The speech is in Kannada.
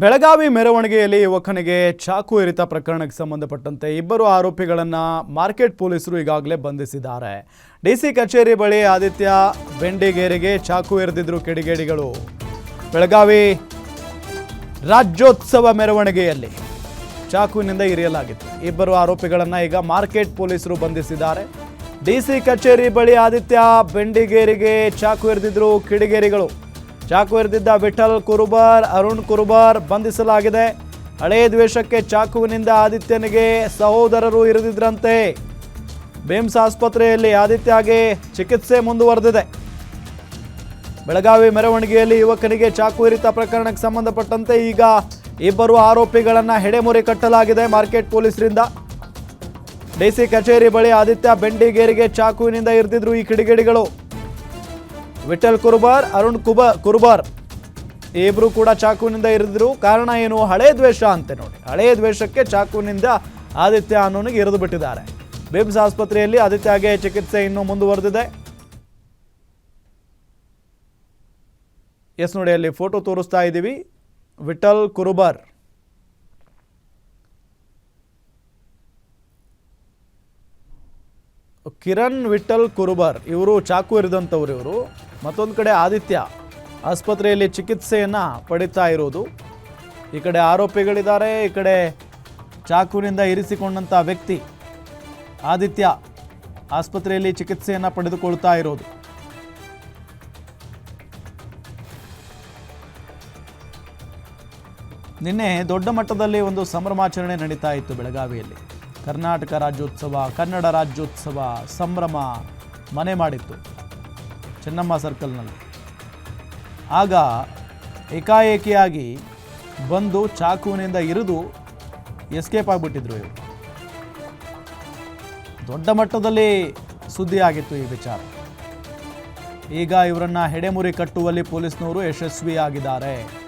ಬೆಳಗಾವಿ ಮೆರವಣಿಗೆಯಲ್ಲಿ ಯುವಕನಿಗೆ ಚಾಕು ಇರಿತ ಪ್ರಕರಣಕ್ಕೆ ಸಂಬಂಧಪಟ್ಟಂತೆ ಇಬ್ಬರು ಆರೋಪಿಗಳನ್ನು ಮಾರ್ಕೆಟ್ ಪೊಲೀಸರು ಈಗಾಗಲೇ ಬಂಧಿಸಿದ್ದಾರೆ. ಡಿಸಿ ಕಚೇರಿ ಬಳಿ ಆದಿತ್ಯ ಬೆಂಡಿಗೇರಿಗೆ ಚಾಕು ಎರೆದಿದ್ರು ಕಿಡಿಗೇಡಿಗಳು. ಬೆಳಗಾವಿ ರಾಜ್ಯೋತ್ಸವ ಮೆರವಣಿಗೆಯಲ್ಲಿ ಚಾಕುವಿನಿಂದ ಇರಿಯಲಾಗಿತ್ತು. ಇಬ್ಬರು ಆರೋಪಿಗಳನ್ನು ಈಗ ಮಾರ್ಕೆಟ್ ಪೊಲೀಸರು ಬಂಧಿಸಿದ್ದಾರೆ. ಡಿಸಿ ಕಚೇರಿ ಬಳಿ ಆದಿತ್ಯ ಬೆಂಡಿಗೇರಿಗೆ ಚಾಕು ಎರೆದಿದ್ರು ಕಿಡಿಗೇರಿಗಳು ಚಾಕು ಎರೆದಿದ್ದ ವಿಠಲ್ ಕುರುಬಾರ್, ಅರುಣ್ ಕುರುಬಾರ್ ಬಂಧಿಸಲಾಗಿದೆ. ಹಳೇ ದ್ವೇಷಕ್ಕೆ ಚಾಕುವಿನಿಂದ ಆದಿತ್ಯನಿಗೆ ಸಹೋದರರು ಇರಿದಿದ್ರಂತೆ. ಬೇಮ್ಸ್ ಆಸ್ಪತ್ರೆಯಲ್ಲಿ ಆದಿತ್ಯಗೆ ಚಿಕಿತ್ಸೆ ಮುಂದುವರೆದಿದೆ. ಬೆಳಗಾವಿ ಮೆರವಣಿಗೆಯಲ್ಲಿ ಯುವಕನಿಗೆ ಚಾಕು ಇರಿತ ಪ್ರಕರಣಕ್ಕೆ ಸಂಬಂಧಪಟ್ಟಂತೆ ಈಗ ಇಬ್ಬರು ಆರೋಪಿಗಳನ್ನು ಹೆಡೆಮುರಿ ಕಟ್ಟಲಾಗಿದೆ ಮಾರ್ಕೆಟ್ ಪೊಲೀಸರಿಂದ. ಡಿಸಿ ಕಚೇರಿ ಬಳಿ ಆದಿತ್ಯ ಬೆಂಡಿಗೇರಿಗೆ ಚಾಕುವಿನಿಂದ ಇರಿದಿದ್ರು ಈ ಕಿಡಿಗೇಡಿಗಳು. ವಿಠಲ್ ಕುರುಬಾರ್, ಅರುಣ್ ಕುಬ, ಕುರುಬಾರ್. ಏಬ್ರು ಕೂಡ ಚಾಕುವಿನಿಂದ ಇರಿದ್ರು ಕಾರಣ ಏನು? ಹಳೆ ದ್ವೇಷ ಅಂತೆ ನೋಡಿ. ಹಳೆ ದ್ವೇಷಕ್ಕೆ ಚಾಕುವಿನಿಂದ ಆದಿತ್ಯ ಅನ್ನೋನಿಗೆ ಇರಿದು ಬಿಟ್ಟಿದ್ದಾರೆ. ಬಿಮ್ಸ್ ಆಸ್ಪತ್ರೆಯಲ್ಲಿ ಆದಿತ್ಯಗೆ ಚಿಕಿತ್ಸೆ ಇನ್ನೂ ಮುಂದುವರೆದಿದೆ. ಎಸ್ ನೋಡಿ, ಅಲ್ಲಿ ಫೋಟೋ ತೋರಿಸ್ತಾ ಇದ್ದೀವಿ. ವಿಠಲ್ ಕುರುಬಾರ್. ಕಿರಣ್ ವಿಠಲ್ ಕುರುಬಾರ್. ಇವರು ಚಾಕು ಇರಿದಂಥವ್ರು ಇವರು. ಮತ್ತೊಂದು ಕಡೆ ಆದಿತ್ಯ ಆಸ್ಪತ್ರೆಯಲ್ಲಿ ಚಿಕಿತ್ಸೆಯನ್ನು ಪಡಿತಾ ಇರೋದು. ಈ ಕಡೆ ಆರೋಪಿಗಳಿದ್ದಾರೆ, ಈ ಕಡೆ ಚಾಕುವಿನಿಂದ ಇರಿಸಿಕೊಂಡಂಥ ವ್ಯಕ್ತಿ ಆದಿತ್ಯ ಆಸ್ಪತ್ರೆಯಲ್ಲಿ ಚಿಕಿತ್ಸೆಯನ್ನು ಪಡೆದುಕೊಳ್ತಾ ಇರೋದು. ನಿನ್ನೆ ದೊಡ್ಡ ಮಟ್ಟದಲ್ಲಿ ಒಂದು ಸಂಭ್ರಮಾಚರಣೆ ನಡೀತಾ ಇತ್ತು ಬೆಳಗಾವಿಯಲ್ಲಿ. ಕರ್ನಾಟಕ ರಾಜ್ಯೋತ್ಸವ, ಕನ್ನಡ ರಾಜ್ಯೋತ್ಸವ ಸಂಭ್ರಮ ಮನೆ ಮಾಡಿತ್ತು. ಚೆನ್ನಮ್ಮ ಸರ್ಕಲ್ನಲ್ಲಿ. ಆಗ ಏಕಾಏಕಿಯಾಗಿ ಬಂದು ಚಾಕುವಿನಿಂದ ಇರಿದು ಎಸ್ಕೇಪ್ ಆಗಿಬಿಟ್ಟಿದ್ರು ಇವರು. ದೊಡ್ಡ ಮಟ್ಟದಲ್ಲಿ ಸುದ್ದಿ ಆಗಿತ್ತು ಈ ವಿಚಾರ. ಈಗ ಇವರನ್ನ ಹೆಡೆಮುರಿ ಕಟ್ಟುವಲ್ಲಿ ಪೊಲೀಸ್ನವರು ಯಶಸ್ವಿಯಾಗಿದ್ದಾರೆ.